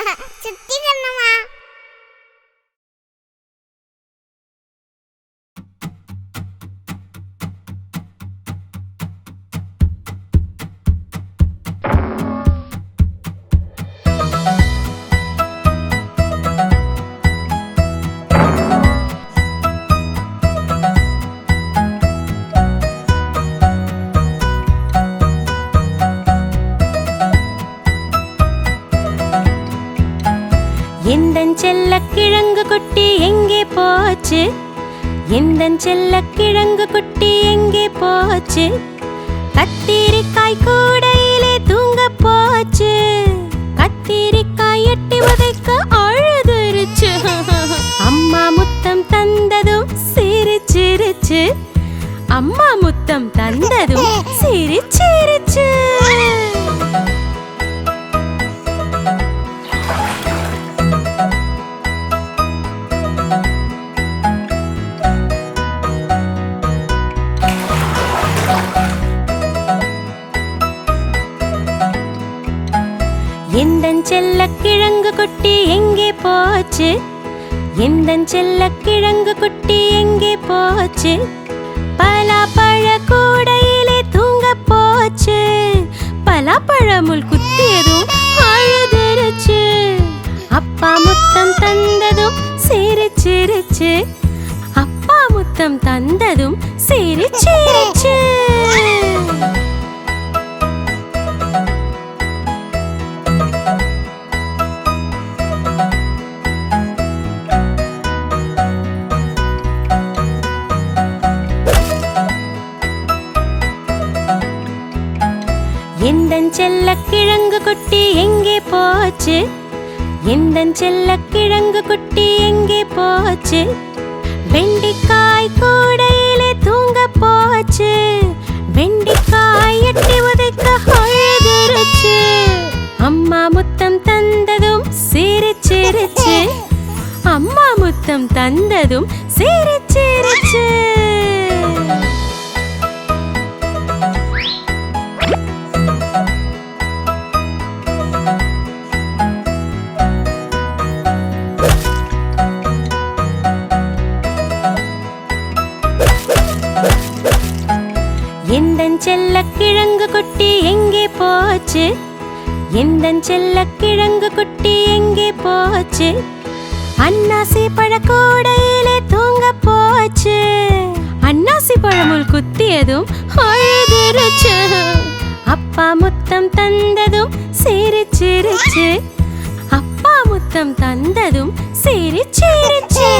哈ょっ。எந்தன் செல்ல கிழங்கு குட்டி எங்கே போச்சு? எந்தன் செல்ல கிழங்கு குட்டி எங்கே போச்சு? கத்திரிக்காய் கூடையிலே தூங்க போச்சு. கத்திரிக்காய் எட்டி உதைக்க அழுதுருச்சு. அம்மா முத்தம் தந்ததும் சிரிச்சிருச்சு. அம்மா முத்தம் தந்ததும் சிரிச்சிருச்சு. எந்தன் செல்ல கிழங்கு குட்டி எங்கே போச்சு? எந்தன் செல்ல கிழங்கு குட்டி எங்கே போச்சு? பலாப்பழ கூடையிலே தூங்க போச்சு. பலாப்பழமுள் குத்தியதும் அழுதுருச்சு. அப்பா முத்தம் தந்ததும் சிரிச்சிருச்சு. அப்பா முத்தம் தந்ததும் சிரிச்சிருச்சு. எந்தன் செல்ல கிழங்கு குட்டி எங்கே போச்சு? எந்தன் செல்ல கிழங்கு குட்டி எங்கே போச்சு? வெண்டிக்காய் கூடையிலே தூங்க போச்சு. வெண்டிக்காய் எட்டி உதைக்க அழுதுருச்சு. அம்மா முத்தம் தந்ததும் சிரிச்சிருச்சு. அம்மா முத்தம் தந்ததும் சிரிச்சிருச்சு. எந்தன் செல்ல கிழங்கு குட்டி எங்கே போச்சு? எந்தன் செல்ல கிழங்கு குட்டி எங்கே போச்சு? அன்னாசி பழக்கூடையிலே தூங்க போச்சு. அன்னாசி பழமுள் குத்தியதும் அழுதுருச்சு. அப்பா முத்தம் தந்ததும் சிரிச்சிருச்சு. அப்பா முத்தம் தந்ததும் சிரிச்சிருச்சு.